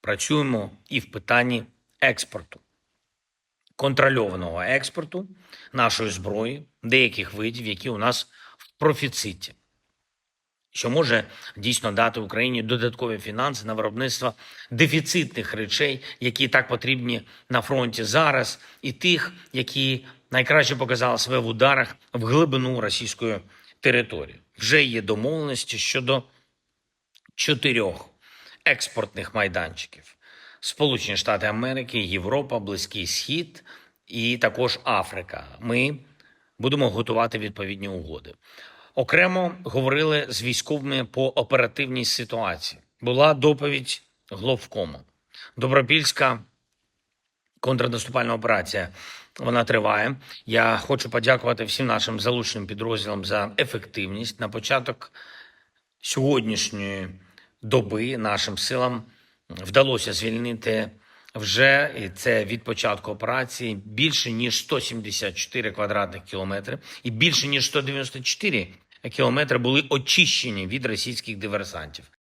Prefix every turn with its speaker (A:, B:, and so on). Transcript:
A: Працюємо і в питанні експорту, контрольованого експорту нашої зброї, деяких видів, які у нас в профіциті, що може дійсно дати Україні додаткові фінанси на виробництво дефіцитних речей, які так потрібні на фронті зараз, і тих, які найкраще показали себе в ударах в глибину російської території. Вже є домовленості щодо чотирьох експортних майданчиків: Сполучені Штати Америки, Європа, Близький Схід і також Африка. Ми будемо готувати відповідні угоди. Окремо говорили з військовими по оперативній ситуації. Була доповідь главкому. Добропільська контрнаступальна операція. Вона триває. Я хочу подякувати всім нашим залученим підрозділам за ефективність. На початок сьогоднішньої доби нашим силам вдалося звільнити вже і це від початку операції більше ніж 174 квадратних кілометри, і більше ніж 194 кілометри були очищені від російських диверсантів.